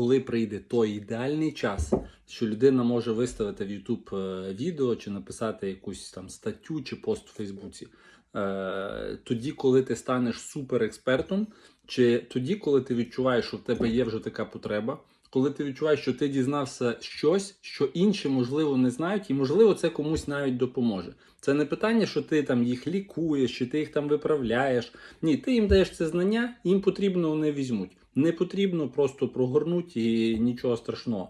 коли прийде той ідеальний час, що людина може виставити в YouTube е, відео чи написати якусь там статтю чи пост у Фейсбуці, е, тоді, коли ти станеш суперекспертом, чи тоді, коли ти відчуваєш, що в тебе є вже така потреба, коли ти відчуваєш, що ти дізнався щось, що інші, можливо, не знають, і можливо, це комусь навіть допоможе. Це не питання, що ти там їх лікуєш, чи ти їх там виправляєш. Ні, ти їм даєш це знання, їм потрібно, вони візьмуть. Не потрібно просто прогорнуть і нічого страшного.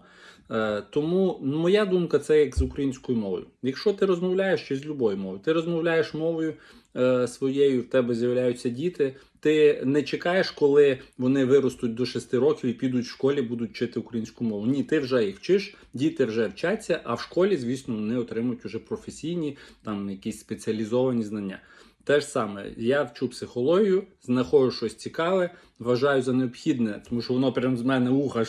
Е, тому моя думка це як з українською мовою. Якщо ти розмовляєш чи з любою мовою, ти розмовляєш мовою е, своєю, в тебе з'являються діти. Ти не чекаєш, коли вони виростуть до 6 років і підуть в школі, будуть вчити українську мову. Ні, ти вже їх вчиш, діти вже вчаться, а в школі, звісно, вони отримують вже професійні, там якісь спеціалізовані знання. Те ж саме, я вчу психологію, знаходжу щось цікаве, вважаю за необхідне, тому що воно прямо з мене уха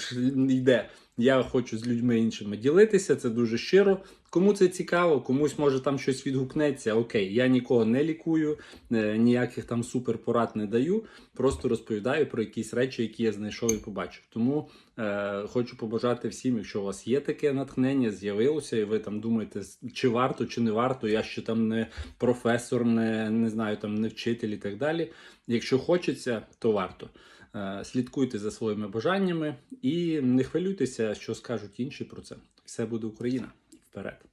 йде. Я хочу з людьми іншими ділитися, це дуже щиро. Кому це цікаво, комусь може там щось відгукнеться. Окей, я нікого не лікую, е, ніяких там суперпорад не даю. Просто розповідаю про якісь речі, які я знайшов і побачив. Тому е, хочу побажати всім, якщо у вас є таке натхнення, з'явилося, і ви там думаєте, чи варто, чи не варто. Я ще там не професор, не, не знаю, там не вчитель і так далі. Якщо хочеться, то варто. Е, Слідкуйте за своїми бажаннями і не хвилюйтеся, що скажуть інші про це. Все буде Україна. Вперед!